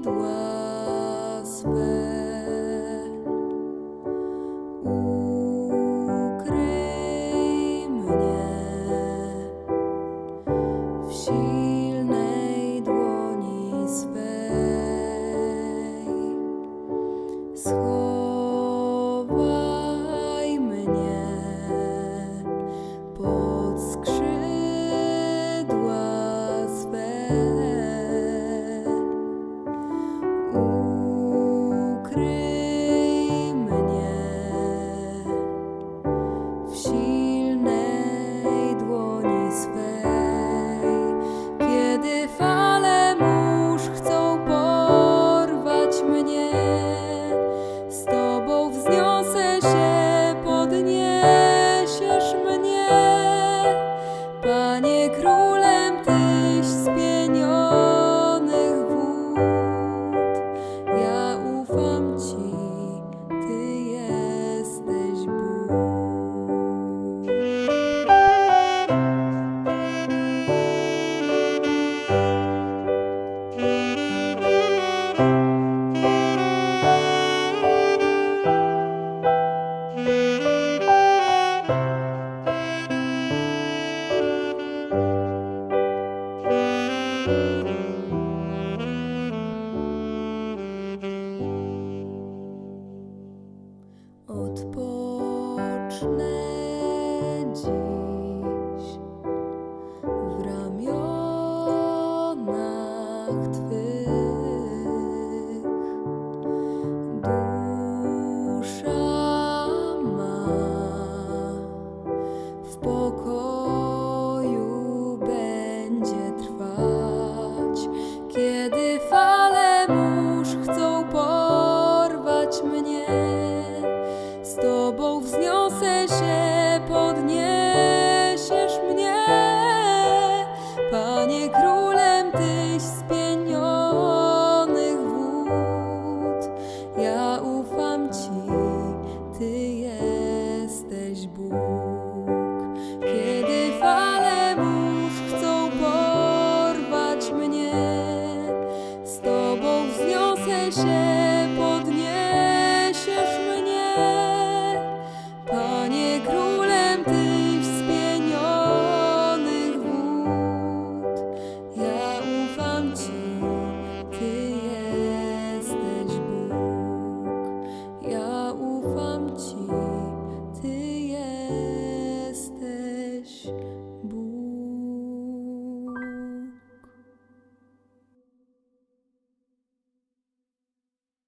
mdła swe. there. Odpocznę. jesteś Bóg. Kiedy fale mórz chcą porwać mnie, z Tobą wzniosę się.